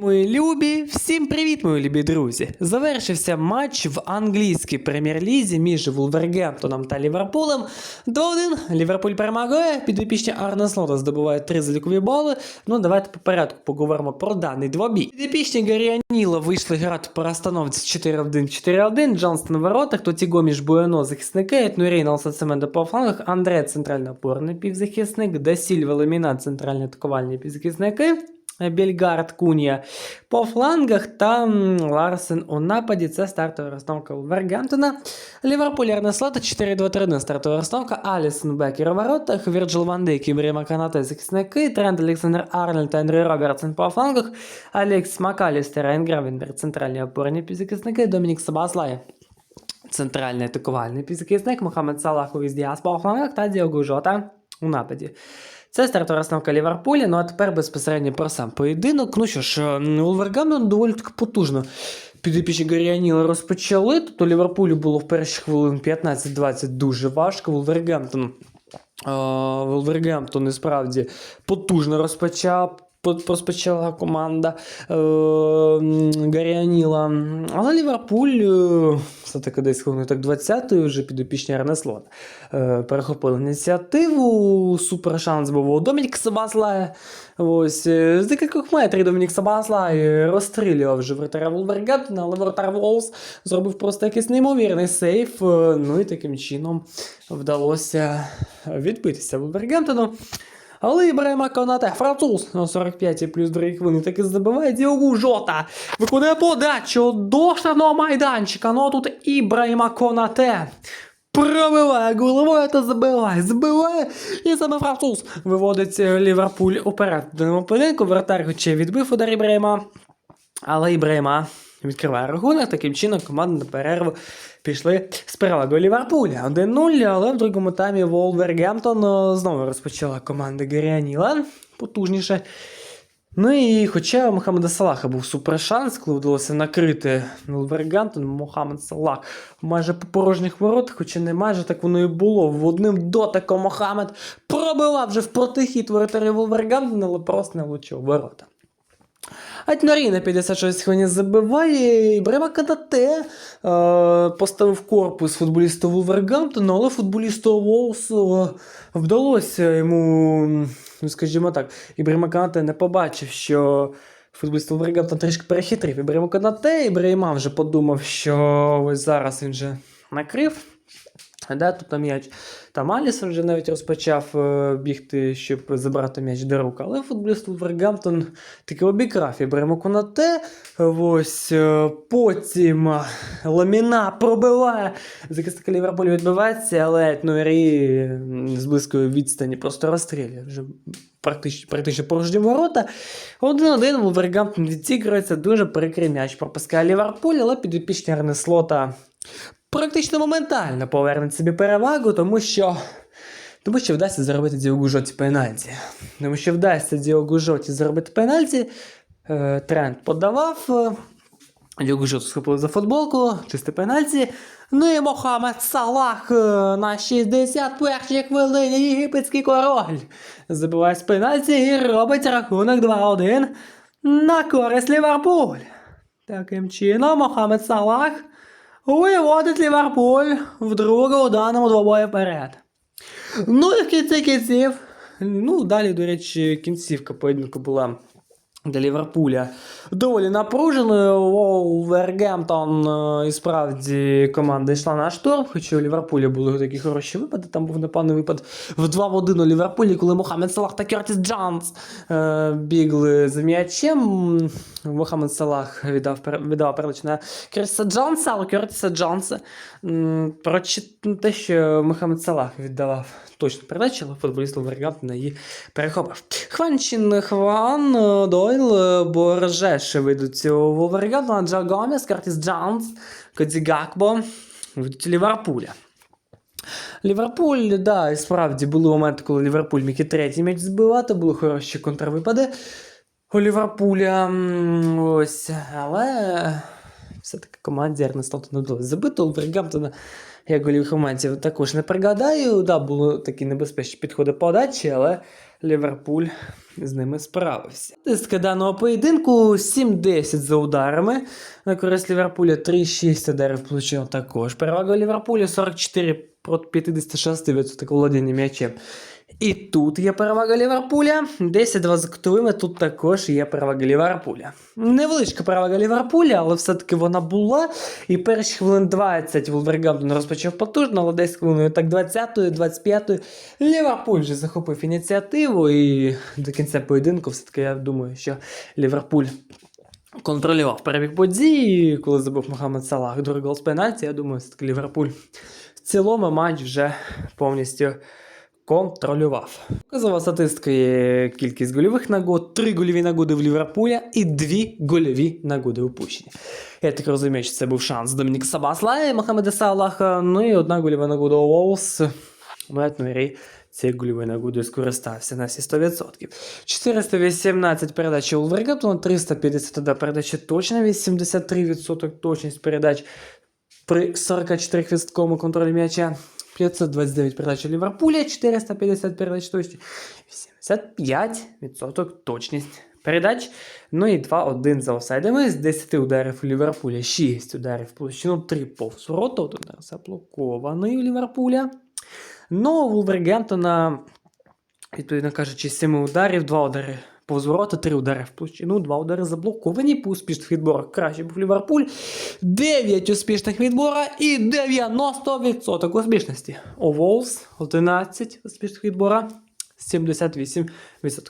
Мої любі, всім привіт, мої любі друзі! Завершився матч в англійській прем'єр-лізі між Вулвергемптоном та Ліверпулем. 2-1. Ліверпуль перемагає, підопічні Арне Слота здобувають 3 залікові бали. Ну, давайте по порядку поговоримо про даний двобій. Підопічні Гаріаніла вийшли грати по розстановці 4-1-4-1. Джонстон в воротах, Тоті Гоміш Буено захисники, Етну Рейнолса по флангах, Андре центральний опорний півзахисник, Дасільва Ламінат центральні атакувальні півзахисники. Бельгард Кунія по флангах та Ларсен у нападі. Це стартова розстановка Вергантона. Ліверпуль Арне Слота 4-2-3-1 стартова розстановка. Алісон Бекер у воротах, Вірджил Ван Дейк і Бріма Канате захисники, Трент Олександр Арнольд та Ендрю Робертсон по флангах, Алекс Макалістер, Айн Гравенберг центральні опорні півзахисники, Домінік Сабаслай. Центральний атакувальний півзахисник, Мохамед Салах у Діас по флангах та Діого Жота у нападі. Це стартова розстановка Ліверпуля. Ну а тепер безпосередньо про сам поєдинок. Ну що ж, Вулвергамптон доволі таки потужно. Підопічні Гаріаніла розпочали. Тобто Ліверпулю було в перші хвилин 15-20 дуже важко. Вулвергемптон, е, Вулвергемптон і справді потужно розпочав. По- Розпочала команда е, Гаріаніла. Але Ліверпуль е, все-таки десь хвилин так 20-ї вже підопічні Арнеслот е, перехопили ініціативу. Супер шанс був Домінік Сабаслая. Ось е, з декількох метрів Домінік Сабаслай розстрілював вже вратаря Вулвергемптона, але вратар Волс зробив просто якийсь неймовірний сейф. е, Ну і таким чином вдалося відбитися Вулвергемптону. Але Ібрahima Конате, француз на 45 плюс 2 хвилини таки забиває Діогу Жота. Виконує подачу до штрафного майданчика. Ну а тут Ібрahima Конате. Пробиває головою та забиває, забиває. І саме француз виводить Ліверпуль уперед. Даному поєдинку вратар хоча відбив удар Ібрahima, але Ібрahima відкриває рахунок. Таким чином команда на перерву пішли з перевагою Ліверпуля 1-0, але в другому таймі Волвергемптон е, знову розпочала команда Гаріаніла потужніше. Ну і хоча у Мохамеда Салаха був супершанс, коли вдалося накрити Волвергемптон, Мохамед Салах майже по порожніх воротах, хоча не майже так воно і було. В одним дотиком Мохамед пробивав вже в протихід воротарі Волвергемптона, але просто не влучив ворота. Атьнарі на 56 хвилин забиває. Ібрема Канате е, поставив корпус футболісту Вулвергамптона, але футболісту Волсу вдалося йому, ну скажімо так, Ібрема Канате не побачив, що футболіст Вулвергамптона трішки перехитрив. Ібрема Канате, Ібрема вже подумав, що ось зараз він вже накрив. Да, тут на м'яч. Там Алісон вже навіть розпочав е, бігти, щоб забрати м'яч до рук. Але футболіст Вулвергамптон таки обікрав і беремо Конате. Ось е, потім е, Ламіна пробиває. Захисник Ліверпулю відбивається, але Нуері з близької відстані просто розстрілює. Вже практично, практично порожні ворота. Один-один Вулвергамптон відігрується, дуже прикрий м'яч пропускає Ліверпуль, але підопічні Арнеслота практично моментально повернуть собі перевагу, тому що. Тому що вдасться заробити Діогу Жоті пенальті. Тому що вдасться Діогу Жоті заробити пенальті. Е, тренд подавав. е, Діогу Жоту схопили за футболку, чисте пенальті. Ну і Мохамед Салах е, на 61-й хвилині єгипетський король. Забиває з пенальті і робить рахунок 2-1 на користь Ліверпуль. Таким чином, Мохамед Салах виводить Ліверпуль вдруге у даному двобої вперед. Ну і в кінці кінців. Ну, далі, до речі, кінцівка поєдинку була для Ліверпуля доволі напруженою. Волвергемптон е, і справді команда йшла на штурм, хоча у Ліверпуля були такі хороші випади. Там був непевний випад в 2 в 1 у Ліверпулі, коли Мохамед Салах та Кертіс Джонс е, бігли за м'ячем. Мохамед Салах віддав, віддав передач на Кертіса Джонса, але Кертіса Джонса м, прочит- те, що Мохамед Салах віддавав точно передачу, але футболіст Вулвергемптона її перехопив. Хванчин Хван е, Дойл е, Боржеш вийдуть у Вулвергемптона, Джо Гомес, Картіс Джонс, Коді Гакбо від Ліверпуля. Ліверпуль, да, і справді були моменти, коли Ліверпуль міг і третій м'яч збивати, були хороші контрвипади у Ліверпуля. Ось, але все-таки команді Арнеслота не вдалося забити. У Вергамптона я голів моментів також не пригадаю. Да, були такі небезпечні підходи подачі, але Ліверпуль з ними справився. Статистика даного поєдинку 7-10 за ударами. На користь Ліверпуля 3-6 ударів получив також. Перевага Ліверпуля 44 проти 56% володіння м'ячем. І тут є перевага Ліверпуля. 10-2 за кутовими, тут також є перевага Ліверпуля. Невеличка перевага Ліверпуля, але все-таки вона була. І перші хвилин 20 Вулвергамптон розпочав потужно, але десь хвилиною так 20-ї, 25-ї Ліверпуль вже захопив ініціативу. І до кінця поєдинку, все-таки я думаю, що Ліверпуль контролював перебіг подій. Коли забув Мохаммед Салах другий гол з пенальті, я думаю, все-таки Ліверпуль в цілому матч вже повністю контролював. Показова статистика є кількість гольових нагод, три гольові нагоди в Ліверпуля і дві гольові нагоди упущені. Я так розумію, що це був шанс Домінік Сабасла і Мохамеда Салаха. Ну і одна гольова нагода у Волс. Мет Нуері цією гольовою нагодою скористався на всі 100%. 418 передач у Вулвергамптона, 351 передача точна, 83% точність передач при 44% контролі м'яча. 529 передач Ліверпуля, 450 передач точність, 85% точність передач. Ну і 2-1 за офсайдами. З 10 ударів у Ліверпуля, 6 ударів площину, 3 повз ворота, один удар заблокований у Ліверпуля. Ну, у Вулвергемптона, відповідно кажучи, 7 ударів, 2 удари повз ворота, 3 удари в площину, два удари заблоковані по успішних відборах. Краще був Ліверпуль. 9 успішних відбора і 90% успішності. Оволз Волс 11 успішних відбора. 78%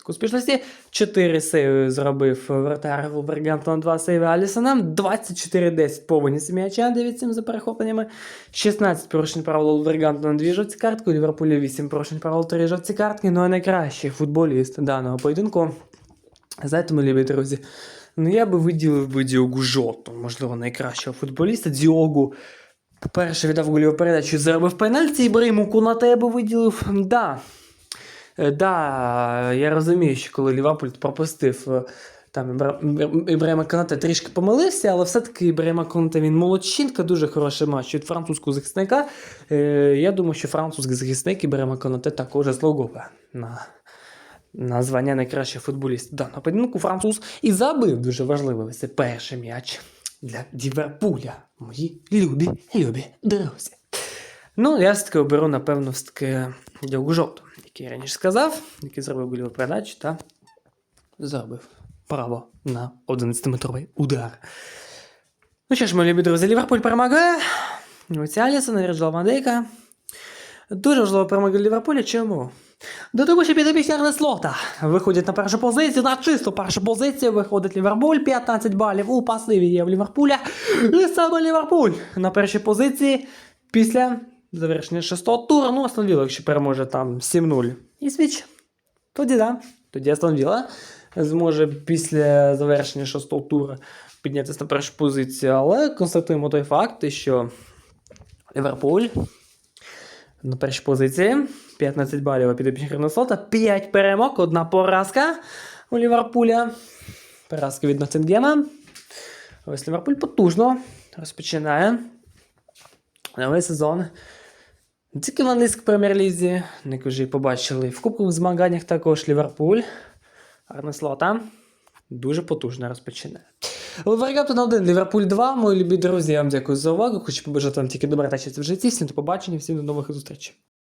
успішності. 4 сейви зробив вратар Вулвергемптона, 2 сейви Алісона. 24-10 повені з м'яча, 9-7 за перехопленнями. 16 порушень правил Вулвергемптона, 2 жовті картки. У Ліверпулі 8 порушень правил, 3 жовті картки. Ну а найкращий футболіст даного поєдинку. Знаєте, мої любі друзі, ну я би виділив би Діогу Жоту, можливо, найкращого футболіста. Діогу, по-перше, віддав гольову передачу, заробив пенальті, Ібраїму Кунате я би виділив. Да. Е, Да, я розумію, що коли Ліверпуль пропустив е, там Ібра- Канате трішки помилився, але все-таки Ібраїма Канате він молодчинка, дуже хороший матч від французького захисника. Е, Я думаю, що французький захисник Ібраїма Канате також заслуговує на, на звання найкращого футболіста даного поєдинку. Француз і забив дуже важливий це перший м'яч для Ліверпуля. Мої любі, любі друзі. Ну, я все-таки оберу, напевно, все-таки Жовту, який я раніше сказав, який зробив гольову передачу та зробив право на 11-метровий удар. Ну що ж, мої любі друзі, Ліверпуль перемагає. Ось Алісон, Ріджал Мадейка. Дуже важлива перемога Ліверпуля. Чому? До того, що підопічні Слота виходять на першу позицію, на чисту першу позицію виходить Ліверпуль, 15 балів у пасиві є в Ліверпуля. І саме Ліверпуль на першій позиції після завершення шостого туру. Ну, Астон Вілла, якщо переможе там 7-0 і свіч, тоді да. Тоді Астон Вілла зможе після завершення шостого туру піднятися на першу позицію. Але констатуємо той факт, що Ліверпуль на першій позиції 15 балів у підопічних 5 перемог, одна поразка у Ліверпуля. Поразка від Ноттингема. Ось Ліверпуль потужно розпочинає новий сезон. Не тільки англійській прем'єр-лізі, не вже і побачили, в кубкових змаганнях також Ліверпуль. Арнеслота дуже потужно розпочинає. Варіанту 1, Ліверпуль 2. Мої любі друзі, я вам дякую за увагу. Хочу побажати вам тільки добра та щастя в житті. Всім до побачення, всім до нових зустрічей.